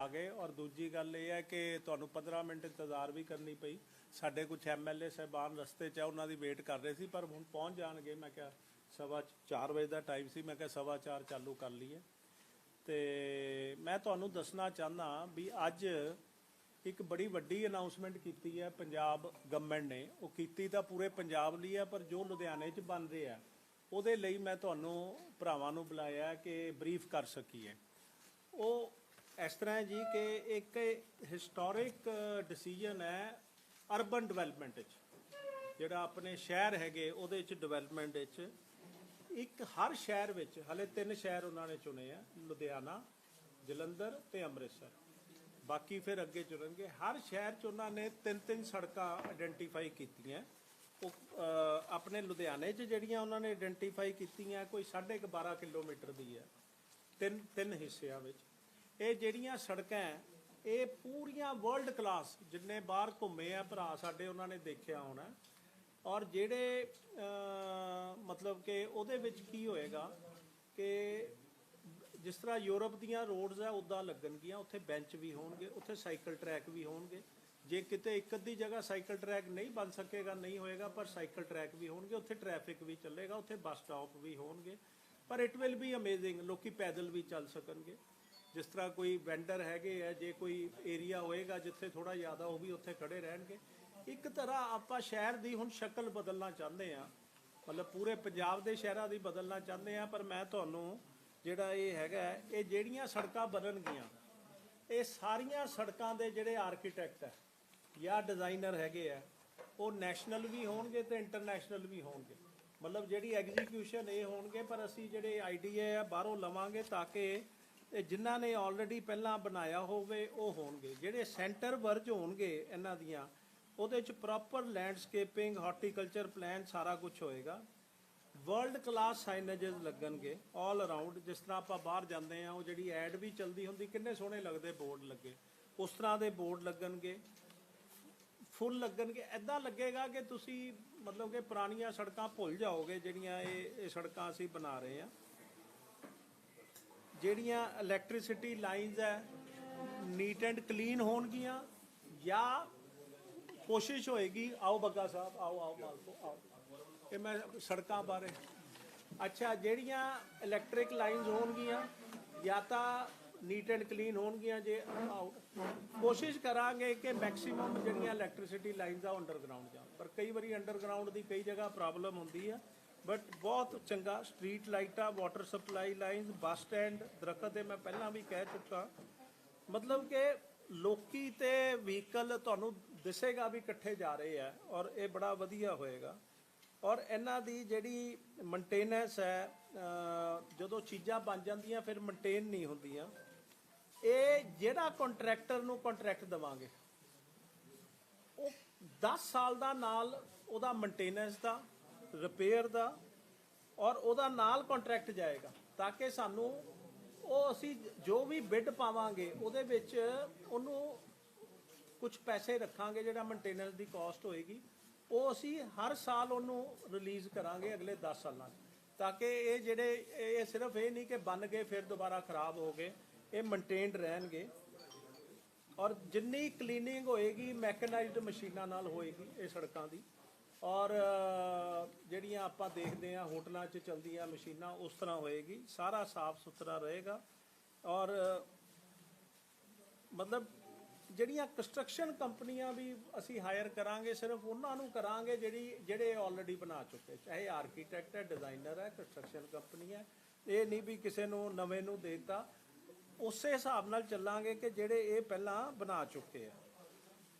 ਆ ਔਰ ਦੂਜੀ ਗੱਲ ਇਹ ਹੈ ਕਿ ਤੁਹਾਨੂੰ 15 ਮਿੰਟ ਇੰਤਜ਼ਾਰ ਵੀ ਕਰਨੀ ਪਈ। ਸਾਡੇ ਕੁਝ ਐਮਐਲਏ ਸਹਿਬਾਨ ਰਸਤੇ 'ਚ ਆ, ਉਹਨਾਂ ਦੀ ਵੇਟ ਕਰ ਰਹੇ ਸੀ, ਪਰ ਹੁਣ ਪਹੁੰਚ ਜਾਣਗੇ। ਮੈਂ ਕਿਹਾ ਸਵਾ 4 ਵਜੇ ਦਾ ਟਾਈਮ ਸੀ, ਮੈਂ ਕਿਹਾ ਸਵਾ 4 ਚਾਲੂ ਕਰ ਲਈਏ। ਤੇ ਮੈਂ ਤੁਹਾਨੂੰ ਦੱਸਣਾ ਚਾਹੁੰਦਾ ਵੀ ਅੱਜ ਇੱਕ ਬੜੀ ਵੱਡੀ ਅਨਾਉਂਸਮੈਂਟ ਕੀਤੀ ਹੈ, ਪੰਜਾਬ ਗਵਰਨਮੈਂਟ ਨੇ। ਉਹ ਕੀਤੀ ਤਾਂ ਪੂਰੇ ਪੰਜਾਬ ਲਈ ਹੈ, ਪਰ ਜੋ ਲੁਧਿਆਣੇ 'ਚ ਬਣ ਰਿਹਾ ਉਹਦੇ ਲਈ ਮੈਂ ਤੁਹਾਨੂੰ ਭਰਾਵਾਂ ਨੂੰ ਬੁਲਾਇਆ ਕਿ ਬਰੀਫ ਕਰ ਸਕੀਏ। ਉਹ ਇਸ ਤਰ੍ਹਾਂ ਹੈ ਜੀ ਕਿ ਇੱਕ ਹਿਸਟੋਰਿਕ ਡਿਸੀਜਨ ਹੈ ਅਰਬਨ ਡਿਵੈਲਪਮੈਂਟ ਵਿੱਚ ਜਿਹੜਾ ਆਪਣੇ ਸ਼ਹਿਰ ਹੈਗੇ, ਉਹਦੇ ਵਿੱਚ ਡਿਵੈਲਪਮੈਂਟ ਵਿੱਚ ਇੱਕ ਹਰ ਸ਼ਹਿਰ ਵਿੱਚ, ਹਲੇ ਤਿੰਨ ਸ਼ਹਿਰ ਉਹਨਾਂ ਨੇ ਚੁਣੇ ਆ, ਲੁਧਿਆਣਾ, ਜਲੰਧਰ ਤੇ ਅੰਮ੍ਰਿਤਸਰ। ਬਾਕੀ ਫਿਰ ਅੱਗੇ ਚੁਣਨਗੇ। ਹਰ ਸ਼ਹਿਰ 'ਚ ਉਹਨਾਂ ਨੇ ਤਿੰਨ ਤਿੰਨ ਸੜਕਾਂ ਆਇਡੈਂਟੀਫਾਈ ਕੀਤੀਆਂ। ਉਹ ਆਪਣੇ ਲੁਧਿਆਣੇ 'ਚ ਜਿਹੜੀਆਂ ਉਹਨਾਂ ਨੇ ਆਇਡੈਂਟੀਫਾਈ ਕੀਤੀਆਂ, ਕੋਈ 12.5 ਕਿਲੋਮੀਟਰ ਦੀ ਹੈ। ਤਿੰਨ ਤਿੰਨ ਹਿੱਸਿਆਂ ਵਿੱਚ। ਇਹ ਜਿਹੜੀਆਂ ਸੜਕਾਂ ਇਹ ਪੂਰੀਆਂ ਵਰਲਡ ਕਲਾਸ ਜਿੰਨੇ ਬਾਹਰ ਘੁੰਮੇ ਆ ਭਰਾ, ਸਾਡੇ ਉਹਨਾਂ ਨੇ ਦੇਖਿਆ ਹੋਣਾ। ਔਰ ਜਿਹੜੇ ਮਤਲਬ ਕਿ ਉਹਦੇ ਵਿੱਚ ਕੀ ਹੋਏਗਾ ਕਿ ਜਿਸ ਤਰ੍ਹਾਂ ਯੂਰਪ ਦੀਆਂ ਰੋਡਸ ਆ, ਉਦਾਂ ਲੱਗਣਗੀਆਂ, ਉੱਥੇ ਬੈਂਚ ਵੀ ਹੋਣਗੇ, ਉੱਥੇ ਸਾਈਕਲ ਟਰੈਕ ਵੀ ਹੋਣਗੇ। ਜੇ ਕਿਤੇ ਇੱਕ ਅੱਧੀ ਜਗ੍ਹਾ ਸਾਈਕਲ ਟਰੈਕ ਨਹੀਂ ਬਣ ਸਕੇਗਾ, ਨਹੀਂ ਹੋਏਗਾ, ਪਰ ਸਾਈਕਲ ਟਰੈਕ ਵੀ ਹੋਣਗੇ, ਉੱਥੇ ਟ੍ਰੈਫਿਕ ਵੀ ਚੱਲੇਗਾ, ਉੱਥੇ ਬੱਸ ਸਟਾਪ ਵੀ ਹੋਣਗੇ। ਪਰ ਇਟ ਵਿਲ ਬੀ ਅਮੇਜ਼ਿੰਗ ਲੋਕੀ ਪੈਦਲ ਵੀ ਚੱਲ ਸਕਣਗੇ। ਜਿਸ ਤਰ੍ਹਾਂ ਕੋਈ ਵੈਂਡਰ ਹੈਗੇ ਆ, ਜੇ ਕੋਈ ਏਰੀਆ ਹੋਏਗਾ ਜਿੱਥੇ ਥੋੜਾ ਜ਼ਿਆਦਾ, ਉਹ ਵੀ ਉੱਥੇ ਖੜੇ ਰਹਿਣਗੇ। ਇੱਕ ਤਰ੍ਹਾਂ ਆਪਾਂ ਸ਼ਹਿਰ ਦੀ ਹੁਣ ਸ਼ਕਲ ਬਦਲਣਾ ਚਾਹੁੰਦੇ ਆ। ਮਤਲਬ ਪੂਰੇ ਪੰਜਾਬ ਦੇ ਸ਼ਹਿਰਾਂ ਦੀ ਬਦਲਣਾ ਚਾਹੁੰਦੇ ਆ, ਪਰ ਮੈਂ ਤੁਹਾਨੂੰ ਜਿਹੜਾ ਇਹ ਹੈਗਾ, ਇਹ ਜਿਹੜੀਆਂ ਸੜਕਾਂ ਬਣਨਗੀਆਂ ਇਹ ਸਾਰੀਆਂ ਸੜਕਾਂ ਦੇ ਜਿਹੜੇ ਆਰਕੀਟੈਕਟ ਹੈ ਜਾਂ ਡਿਜ਼ਾਈਨਰ ਹੈਗੇ ਆ, ਉਹ ਨੈਸ਼ਨਲ ਵੀ ਹੋਣਗੇ ਤੇ ਇੰਟਰਨੈਸ਼ਨਲ ਵੀ ਹੋਣਗੇ। ਮਤਲਬ ਜਿਹੜੀ ਐਗਜ਼ੀਕਿਊਸ਼ਨ ਇਹ ਹੋਣਗੇ, ਪਰ ਅਸੀਂ ਜਿਹੜੇ ਆਈਡੀਆ ਆ ਬਾਹਰੋਂ ਲਵਾਂਗੇ ਤਾਂ ਕਿ ਇਹ ਜਿਨ੍ਹਾਂ ਨੇ ਆਲਰੇਡੀ ਪਹਿਲਾਂ ਬਣਾਇਆ ਹੋਵੇ, ਉਹ ਹੋਣਗੇ। ਜਿਹੜੇ ਸੈਂਟਰ ਵਰਜ ਹੋਣਗੇ ਇਹਨਾਂ ਦੀਆਂ, ਉਹਦੇ ਚ ਪ੍ਰੋਪਰ ਲੈਂਡਸਕੇਪਿੰਗ ਹਾਰਟੀਕਲਚਰ ਪਲਾਨ ਸਾਰਾ ਕੁਝ ਹੋਏਗਾ। ਵਰਲਡ ਕਲਾਸ ਸਾਈਨੇजेस ਲੱਗਣਗੇ 올 ਅਰਾਊਂਡ ਜਿਸ ਤਰ੍ਹਾਂ ਆਪਾਂ ਬਾਹਰ ਜਾਂਦੇ ਆ ਉਹ ਜਿਹੜੀ ਐਡ ਵੀ ਚਲਦੀ ਹੁੰਦੀ, ਕਿੰਨੇ ਸੋਹਣੇ ਲੱਗਦੇ ਬੋਰਡ ਲੱਗੇ। ਉਸ ਤਰ੍ਹਾਂ ਦੇ ਬੋਰਡ ਲੱਗਣਗੇ। ਫੁੱਲ ਲੱਗਣਗੇ। ਐਦਾਂ ਲੱਗੇਗਾ ਕਿ ਤੁਸੀਂ ਮਤਲਬ ਕਿ ਪੁਰਾਣੀਆਂ ਸੜਕਾਂ ਭੁੱਲ ਜਾਓਗੇ, ਜਿਹੜੀਆਂ ਇਹ ਇਹ ਸੜਕਾਂ ਅਸੀਂ ਬਣਾ ਰਹੇ ਆ ਜਿਹੜੀਆਂ ਇਲੈਕਟ੍ਰਿਸਿਟੀ ਲਾਈਨਸ ਹੈ ਨੀਟ ਐਂਡ ਕਲੀਨ ਹੋਣਗੀਆਂ ਜਾਂ ਕੋਸ਼ਿਸ਼ ਹੋਏਗੀ, ਆਓ ਬੱਗਾ ਸਾਹਿਬ, ਆਓ ਆਓ ਮਾਲਕੋ ਆਓ। ਇਹ ਮੈਂ ਸੜਕਾਂ ਬਾਰੇ। ਅੱਛਾ, ਜਿਹੜੀਆਂ ਇਲੈਕਟ੍ਰਿਕ ਲਾਈਨਸ ਹੋਣਗੀਆਂ, ਜਾਂ ਤਾਂ ਨੀਟ ਐਂਡ ਕਲੀਨ ਹੋਣਗੀਆਂ ਜੇ ਆਓ ਕੋਸ਼ਿਸ਼ ਕਰਾਂਗੇ ਕਿ ਮੈਕਸਿਮਮ ਜਿਹੜੀਆਂ ਇਲੈਕਟ੍ਰਿਸਿਟੀ ਲਾਈਨਸ ਆ ਅੰਡਰਗਰਾਉਂਡ ਜਾਣ। ਪਰ ਕਈ ਵਾਰੀ ਅੰਡਰਗਰਾਉਂਡ ਦੀ ਕਈ ਜਗ੍ਹਾ ਪ੍ਰੋਬਲਮ ਹੁੰਦੀ ਆ। ਬਟ ਬਹੁਤ ਚੰਗਾ ਸਟਰੀਟ ਲਾਈਟਾਂ water supply lines bus stand ਦਰਖਤ ਤੇ ਮੈਂ ਪਹਿਲਾਂ ਵੀ ਕਹਿ ਚੁੱਕਾ। ਮਤਲਬ ਕਿ ਲੋਕੀ ਤੇ ਵਹੀਕਲ ਤੁਹਾਨੂੰ ਦਿਸੇਗਾ ਵੀ ਇਕੱਠੇ ਜਾ ਰਹੇ ਆ ਔਰ ਇਹ ਬੜਾ ਵਧੀਆ ਹੋਏਗਾ। ਔਰ ਇਹਨਾਂ ਦੀ ਜਿਹੜੀ ਮੇਨਟੇਨੈਂਸ ਹੈ ਜਦੋਂ ਚੀਜ਼ਾਂ ਬਣ ਜਾਂਦੀਆਂ, ਫਿਰ ਮੇਨਟੇਨ ਨਹੀਂ ਹੁੰਦੀਆਂ। ਇਹ ਜਿਹੜਾ ਕੰਟਰੈਕਟਰ ਨੂੰ ਕੰਟਰੈਕਟ ਦਵਾਂਗੇ, ਉਹ 10 ਸਾਲ ਦਾ ਨਾਲ ਉਹਦਾ ਮੇਨਟੇਨੈਂਸ ਦਾ ਰਿਪੇਅਰ ਦਾ, ਔਰ ਉਹਦਾ ਨਾਲ ਕੰਟਰੈਕਟ ਜਾਏਗਾ, ਤਾਂ ਕਿ ਸਾਨੂੰ ਉਹ ਅਸੀਂ ਜੋ ਵੀ ਬਿੱਡ ਪਾਵਾਂਗੇ, ਉਹਦੇ ਵਿੱਚ ਉਹਨੂੰ ਕੁਝ ਪੈਸੇ ਰੱਖਾਂਗੇ, ਜਿਹੜਾ ਮੇਨਟੇਨੈਂਸ ਦੀ ਕਾਸਟ ਹੋਏਗੀ। ਉਹ ਅਸੀਂ ਹਰ ਸਾਲ ਉਹਨੂੰ ਰਿਲੀਜ਼ ਕਰਾਂਗੇ ਅਗਲੇ 10 ਸਾਲਾਂ 'ਚ। ਤਾਂ ਕਿ ਇਹ ਜਿਹੜੇ, ਇਹ ਸਿਰਫ ਇਹ ਨਹੀਂ ਕਿ ਬਣ ਗਏ, ਫਿਰ ਦੁਬਾਰਾ ਖਰਾਬ ਹੋ ਗਏ, ਇਹ ਮੇਨਟੇਨਡ ਰਹਿਣਗੇ। ਔਰ ਜਿੰਨੀ ਕਲੀਨਿੰਗ ਹੋਏਗੀ ਮੈਕਨਾਈਜ਼ਡ ਮਸ਼ੀਨਾਂ ਨਾਲ ਹੋਏਗੀ ਇਹ ਸੜਕਾਂ ਦੀ। ਔਰ ਜਿਹੜੀਆਂ ਆਪਾਂ ਦੇਖਦੇ ਆ ਹੋਟਲਾਂ 'ਚ ਚਲਦੀਆਂ ਮਸ਼ੀਨਾਂ, ਉਸ ਤਰ੍ਹਾਂ ਹੋਏਗੀ। ਸਾਰਾ ਸਾਫ਼ ਸੁਥਰਾ ਰਹੇਗਾ। ਔਰ, ਮਤਲਬ ਜਿਹੜੀਆਂ ਕੰਸਟਰਕਸ਼ਨ ਕੰਪਨੀਆਂ ਵੀ ਅਸੀਂ ਹਾਇਰ ਕਰਾਂਗੇ, ਸਿਰਫ ਉਹਨਾਂ ਨੂੰ ਕਰਾਂਗੇ ਜਿਹੜੀ, ਜਿਹੜੇ ਆਲਰੇਡੀ ਬਣਾ ਚੁੱਕੇ, ਚਾਹੇ ਆਰਕੀਟੈਕਟ ਹੈ ਡਿਜ਼ਾਈਨਰ ਹੈ ਕੰਸਟਰਕਸ਼ਨ ਕੰਪਨੀ ਹੈ, ਇਹ ਨਹੀਂ ਵੀ ਕਿਸੇ ਨੂੰ ਨਵੇਂ ਨੂੰ ਦੇਤਾ। ਉਸੇ ਹਿਸਾਬ ਨਾਲ ਚੱਲਾਂਗੇ ਕਿ ਜਿਹੜੇ ਇਹ ਪਹਿਲਾਂ ਬਣਾ ਚੁੱਕੇ ਆ।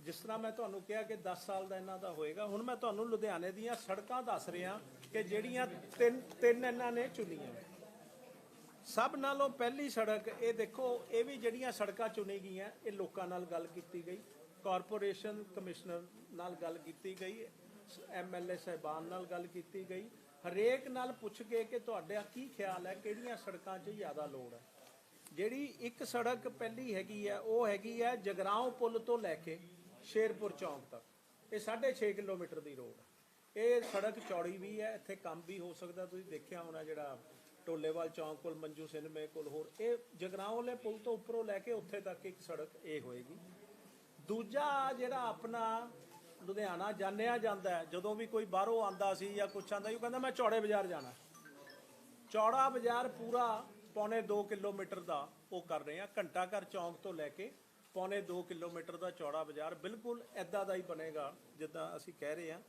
ਜਿਸ ਤਰ੍ਹਾਂ ਮੈਂ ਤੁਹਾਨੂੰ ਕਿਹਾ ਕਿ 10 ਸਾਲ ਦਾ ਇਹਨਾਂ ਦਾ ਹੋਏਗਾ, ਹੁਣ ਮੈਂ ਤੁਹਾਨੂੰ ਲੁਧਿਆਣੇ ਦੀਆਂ ਸੜਕਾਂ ਦੱਸ ਰਿਹਾ ਕਿ ਜਿਹੜੀਆਂ ਤਿੰਨ ਤਿੰਨ ਇਹਨਾਂ ਨੇ ਚੁਣੀਆਂ। ਸਭ ਨਾਲੋਂ ਪਹਿਲੀ ਸੜਕ, ਇਹ ਦੇਖੋ, ਇਹ ਵੀ ਜਿਹੜੀਆਂ ਸੜਕਾਂ ਚੁਣੀ ਗਈਆਂ, ਇਹ ਲੋਕਾਂ ਨਾਲ ਗੱਲ ਕੀਤੀ ਗਈ। ਕਾਰਪੋਰੇਸ਼ਨ ਕਮਿਸ਼ਨਰ ਨਾਲ ਗੱਲ ਕੀਤੀ ਗਈ ਐਮਐਲਏ ਸਹਿਬਾਨ ਨਾਲ ਗੱਲ ਕੀਤੀ ਗਈ। ਹਰੇਕ ਨਾਲ ਪੁੱਛ ਕੇ ਕਿ ਤੁਹਾਡਾ ਕੀ ਖਿਆਲ ਹੈ, ਕਿਹੜੀਆਂ ਸੜਕਾਂ 'ਚ ਜ਼ਿਆਦਾ ਲੋੜ ਹੈ। ਜਿਹੜੀ ਇੱਕ ਸੜਕ ਪਹਿਲੀ ਹੈਗੀ ਹੈ, ਉਹ ਹੈਗੀ ਹੈ ਜਗਰਾਉਂ ਪੁਲ ਤੋਂ ਲੈ ਕੇ ਸ਼ੇਰਪੁਰ ਚੌਂਕ ਤੱਕ। ਇਹ 6.5 ਕਿਲੋਮੀਟਰ ਦੀ ਰੋਡ ਹੈ। ਇਹ ਸੜਕ ਚੌੜੀ ਵੀ ਹੈ, ਇੱਥੇ ਕੰਮ ਵੀ ਹੋ ਸਕਦਾ, ਤੁਸੀਂ ਦੇਖਿਆ ਹੋਣਾ ਜਿਹੜਾ ਟੋਲੇਵਾਲ ਚੌਂਕ ਕੋਲ, ਮੰਜੂ ਸਿਨਮੇ ਕੋਲ ਹੋਰ। ਇਹ ਜਗਰਾਉਂ ਵਾਲੇ ਪੁਲ ਤੋਂ ਉੱਪਰੋਂ ਲੈ ਕੇ ਉੱਥੇ ਤੱਕ ਇੱਕ ਸੜਕ ਇਹ ਹੋਏਗੀ। ਦੂਜਾ ਜਿਹੜਾ ਆਪਣਾ ਲੁਧਿਆਣਾ ਜਾਣਿਆ ਜਾਂਦਾ ਜਦੋਂ ਵੀ ਕੋਈ ਬਾਹਰੋਂ ਆਂਦਾ ਸੀ ਜਾਂ ਕੁਛ ਆਂਦਾ ਸੀ, ਉਹ ਕਹਿੰਦਾ ਮੈਂ ਚੌੜੇ ਬਾਜ਼ਾਰ ਜਾਣਾ। ਚੌੜਾ ਬਾਜ਼ਾਰ ਪੂਰਾ ਪੌਣੇ 2 ਕਿਲੋਮੀਟਰ ਦਾ ਉਹ ਕਰ ਰਹੇ ਆ ਘੰਟਾ ਘਰ ਚੌਂਕ ਤੋਂ ਲੈ ਕੇ ਪੌਣੇ 2 ਕਿਲੋਮੀਟਰ ਦਾ ਚੌੜਾ ਬਾਜ਼ਾਰ ਬਿਲਕੁਲ ਐਦਾਂ ਦਾ ਹੀ ਬਣੇਗਾ, ਜਿੱਦਾਂ ਅਸੀਂ ਕਹਿ ਰਹੇ ਆ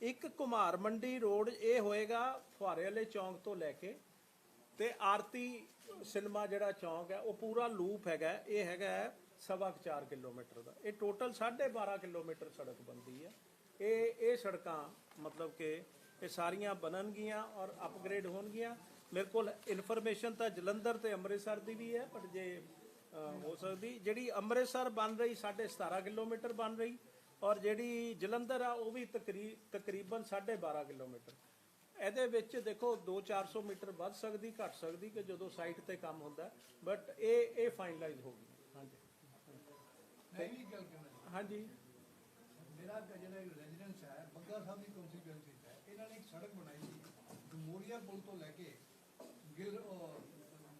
ਇੱਕ ਕੁਮਾਰ ਮੰਡੀ ਰੋਡ ਇਹ ਹੋਏਗਾ, ਫੁਹਾਰੇ ਵਾਲੇ ਚੌਂਕ ਤੋਂ ਲੈ ਕੇ ਤੇ ਆਰਤੀ ਸਿਨੇਮਾ ਜਿਹੜਾ ਚੌਂਕ ਹੈ, ਉਹ ਪੂਰਾ ਲੂਪ ਹੈਗਾ ਇਹ ਹੈਗਾ ਹੈ ਸਵਾ ਕੁ ਚਾਰ ਕਿਲੋਮੀਟਰ ਦਾ। ਇਹ ਟੋਟਲ 12.5 ਕਿਲੋਮੀਟਰ ਸੜਕ ਬਣਦੀ ਹੈ। ਇਹ ਇਹ ਸੜਕਾਂ ਮਤਲਬ ਕਿ ਇਹ ਸਾਰੀਆਂ ਬਣਨਗੀਆਂ ਔਰ ਅਪਗ੍ਰੇਡ ਹੋਣਗੀਆਂ। ਮੇਰੇ ਕੋਲ ਇਨਫੋਰਮੇਸ਼ਨ ਤਾਂ ਜਲੰਧਰ ਤੇ ਅੰਮ੍ਰਿਤਸਰ ਦੀ ਵੀ ਹੈ, ਪਰ ਜੇ ਹੋ ਸਕਦੀ, ਜਿਹੜੀ ਅੰਮ੍ਰਿਤਸਰ ਬਣ ਰਹੀ 17.5 ਕਿਲੋਮੀਟਰ ਬਣ ਰਹੀ ਔਰ ਜਿਹੜੀ ਜਲੰਧਰ ਆ, ਉਹ ਵੀ ਤਕਰੀ- ਤਕਰੀਬਨ 12.5 ਕਿਲੋਮੀਟਰ। ਇਹਦੇ ਵਿੱਚ ਦੇਖੋ 2-400 ਮੀਟਰ ਵੱਧ ਸਕਦੀ ਘਟ ਸਕਦੀ ਕਿ ਜਦੋਂ ਸਾਈਟ ਤੇ ਕੰਮ ਹੁੰਦਾ ਬਟ ਇਹ ਇਹ ਫਾਈਨਲਾਈਜ਼ ਹੋ ਗਈ। ਹਾਂਜੀ। ਮੈਂ ਵੀ ਗੱਲ ਕਰਨਾ ਹਾਂਜੀ। ਮੇਰਾ ਜਿਹੜਾ ਰੈਜ਼ੀਡੈਂਸ ਹੈ ਬੱਗਾ ਸਾਹਿਬ ਦੀ ਕੰਸਟੀਟੂਐਂਸੀ ਹੈ। ਇਹਨਾਂ ਨੇ ਇੱਕ ਸੜਕ ਬਣਾਈ ਸੀ ਮੋਰੀਆ ਪੁਲ ਤੋਂ ਲੈ ਕੇ ਗਿਲ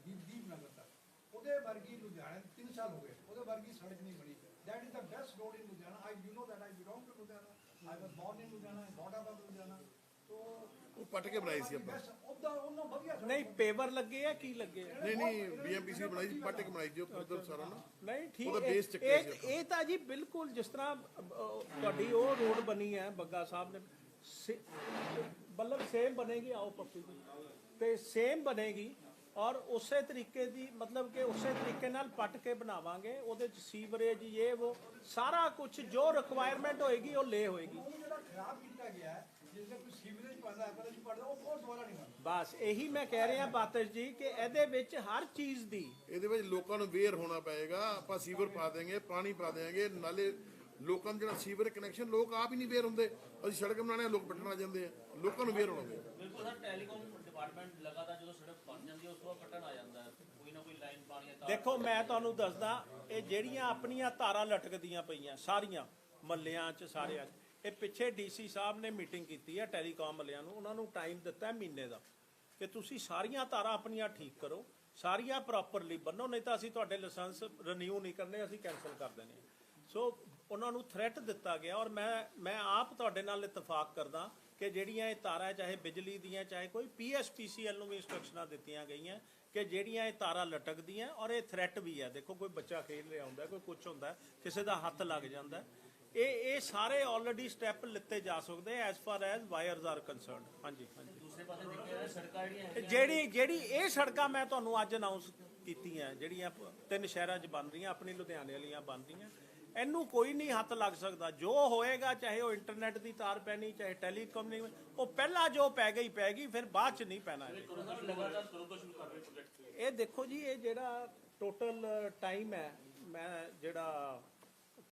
ਦੀਪ ਨਗਰ ਤੱਕ। ਉਹਦੇ ਵਰਗੀ ਲੁਧਿਆਣਾ 3 ਸਾਲ ਹੋ ਗਏ। ਉਹਦੇ ਵਰਗੀ ਸੜਕ ਨਹੀਂ ਬਣੀ। That is the best road in Ludhiana. I you know that I belong to Ludhiana. I was born in Ludhiana but out of Ludhiana. So ਉਹ ਪੱਟ ਕੇ ਬਣਾਈ ਸੀ ਆਪਾਂ। ਨਹੀਂ ਪੇਵਰ ਲੱਗੇ ਆ ਕੀ ਲੱਗੇ ਆ? ਨਹੀਂ ਨਹੀਂ ਬੀਐਮਪੀਸੀ ਬਣਾਈ ਸੀ ਪੱਟ ਕੇ ਬਣਾਈ ਜੀ ਉਧਰ ਸਾਰਾ ਨਾ। ਨਹੀਂ ਠੀਕ ਉਹਦਾ ਚੱਕਿਆ ਇਹ ਸੀ। ਇਹ ਤਾਂ ਜੀ ਬਿਲਕੁਲ ਜਿਸ ਤਰ੍ਹਾਂ ਤੁਹਾਡੀ ਉਹ ਰੋਡ ਬਣੀ ਹੈ ਬੱਗਾ ਸਾਹਿਬ ਨੇ ਸੇ- ਮਤਲਬ ਸੇਮ ਬਣੇਗੀ ਆਓ ਪੱਪੀ ਜੀ। ਤੇ ਸੇਮ ਬਣੇਗੀ ਔਰ ਉਸੇ ਤਰੀਕੇ ਦੀ ਮਤਲਬ ਕਿ ਉਸੇ ਤਰੀਕੇ ਨਾਲ ਪੱਟ ਕੇ ਬਣਾਵਾਂਗੇ। ਉਹਦੇ ਚ ਸੀਵਰੇਜ ਇਹ ਉਹ ਸਾਰਾ ਕੁਝ ਜੋ ਰਿਕੁਆਇਰਮੈਂਟ ਹੋਏਗੀ ਉਹ ਲੇ ਹੋਏਗੀ। ਉਹ ਜਿਹੜਾ ਖਰਾਬ ਕੀਤਾ ਗਿਆ ਹੈ ਬਸ ਇਹੀ ਮੈਂ ਕਹਿ ਰਿਹਾ ਬਾਤਸ਼ ਜੀ ਕਿ ਇਹਦੇ ਵਿੱਚ ਹਰ ਚੀਜ਼ ਦੀ ਇਹਦੇ ਵਿੱਚ ਲੋਕਾਂ ਨੂੰ ਵੇਅਰ ਹੋਣਾ ਪਏਗਾ ਆਪਾਂ ਸੀਵਰ ਪਾ ਦੇਾਂਗੇ ਪਾਣੀ ਪਾ ਦੇਾਂਗੇ ਨਾਲੇ ਲੋਕਾਂ ਨੂੰ ਜਿਹੜਾ ਸੀਵਰ ਕਨੈਕਸ਼ਨ ਲੋਕ ਆਪ ਹੀ ਨਹੀਂ ਵੇਅਰ ਹੁੰਦੇ। ਅਸੀਂ ਸੜਕ ਬਣਾਉਣੇ ਆ ਲੋਕ ਪੱਟਣ ਆ ਜਾਂਦੇ ਆ ਲੋਕਾਂ ਨੂੰ ਵੇਅਰ ਹੋਣਾ ਪਏਗਾ। ਬਿਲਕੁਲ ਸਰ ਟੈਲੀਕਾਮ ਡਿਪਾਰਟਮੈਂਟ ਲਗਾਤਾਰ ਜਦੋਂ ਸੜਕ ਬਣ ਜਾਂਦੀ ਹੈ ਉਸ ਤੋਂ ਬਾਅਦ ਕੱਟਣ ਆ ਜਾਂਦਾ ਹੈ। ਕੋਈ ਨਾ ਕੋਈ ਲਾਈਨ ਪਾਣੀ ਤਾਰ ਦੇਖੋ ਮੈਂ ਤੁਹਾਨੂੰ ਦੱਸਦਾ ਇਹ ਜਿਹੜੀਆਂ ਆਪਣੀਆਂ ਤਾਰਾਂ ਲਟਕਦੀਆਂ ਪਈਆਂ ਸਾਰੀਆਂ ਮੱਲਿਆਂ 'ਚ ਸਾਰਿਆਂ 'ਚ ਇਹ ਪਿੱਛੇ ਡੀਸੀ ਸਾਹਿਬ ਨੇ ਮੀਟਿੰਗ ਕੀਤੀ ਹੈ ਟੈਲੀਕਾਮ ਵਾਲਿਆਂ ਨੂੰ, ਉਹਨਾਂ ਨੂੰ ਟਾਈਮ ਦਿੱਤਾ ਹੈ ਮਹੀਨੇ ਦਾ ਕਿ ਤੁਸੀਂ ਸਾਰੀਆਂ ਤਾਰਾਂ ਆਪਣੀਆਂ ਠੀਕ ਕਰੋ, ਸਾਰੀਆਂ ਪ੍ਰੋਪਰਲੀ ਬੰਨੋ, ਨਹੀਂ ਤਾਂ ਅਸੀਂ ਤੁਹਾਡੇ ਲਾਇਸੈਂਸ ਰੀਨਿਊ ਨਹੀਂ ਕਰਨੇ, ਅਸੀਂ ਕੈਨਸਲ ਕਰ ਦੇਣੇ ਸੋ ਉਹਨਾਂ ਨੂੰ ਥ੍ਰੈਟ ਦਿੱਤਾ ਗਿਆ ਔਰ ਮੈਂ ਮੈਂ ਆਪ ਤੁਹਾਡੇ ਨਾਲ ਇਤਫਾਕ ਕਰਦਾ ਕਿ ਜਿਹੜੀਆਂ ਇਹ ਤਾਰਾਂ ਚਾਹੇ ਬਿਜਲੀ ਦੀਆਂ, ਚਾਹੇ ਕੋਈ ਪੀਐਸਪੀਸੀਐਲ ਨੂੰ ਵੀ ਇੰਸਟਰਕਸ਼ਨਾਂ ਦਿੱਤੀਆਂ ਗਈਆਂ ਕਿ ਜਿਹੜੀਆਂ ਇਹ ਤਾਰਾਂ ਲਟਕਦੀਆਂ ਔਰ ਇਹ ਥ੍ਰੈਟ ਵੀ ਹੈ ਦੇਖੋ ਕੋਈ ਬੱਚਾ ਖੇਡ ਰਿਹਾ ਹੁੰਦਾ ਕੋਈ ਕੁਝ ਹੁੰਦਾ ਕਿਸੇ ਦਾ ਹੱਥ ਲੱਗ ਜਾਂਦਾ। ਇਹ ਇਹ ਸਾਰੇ ਆਲਰੇਡੀ ਸਟੈਪ ਲਿੱਤੇ ਜਾ ਸਕਦੇ as far as virus are concerned ਹਾਂਜੀ ਹਾਂਜੀ। ਦੂਸਰੇ ਪਾਸੇ ਦੇਖਿਆ ਸੜਕਾਂ ਜਿਹੜੀਆਂ ਜਿਹੜੀ ਜਿਹੜੀ ਇਹ ਸੜਕਾਂ ਮੈਂ ਤੁਹਾਨੂੰ ਅੱਜ ਅਨਾਉਂਸ ਕੀਤੀਆਂ ਜਿਹੜੀਆਂ ਤਿੰਨ ਸ਼ਹਿਰਾਂ 'ਚ ਬਣ ਰਹੀਆਂ ਆਪਣੀ ਲੁਧਿਆਣੇ ਵਾਲੀਆਂ ਬਣ ਰਹੀਆਂ। ਇਹਨੂੰ ਕੋਈ ਨਹੀਂ ਹੱਥ ਲੱਗ ਸਕਦਾ। ਜੋ ਹੋਏਗਾ, ਚਾਹੇ ਉਹ ਇੰਟਰਨੈਟ ਦੀ ਤਾਰ ਪੈਣੀ, ਚਾਹੇ ਟੈਲੀਕਾਮ ਨਹੀਂ ਉਹ ਪਹਿਲਾਂ ਜੋ ਪੈ ਗਈ ਪੈ ਗਈ, ਫਿਰ ਬਾਅਦ 'ਚ ਨਹੀਂ ਪੈਣਾ ਇਹ। ਦੇਖੋ ਜੀ, ਇਹ ਜਿਹੜਾ ਟੋਟਲ ਟਾਈਮ ਹੈ, ਮੈਂ ਜਿਹੜਾ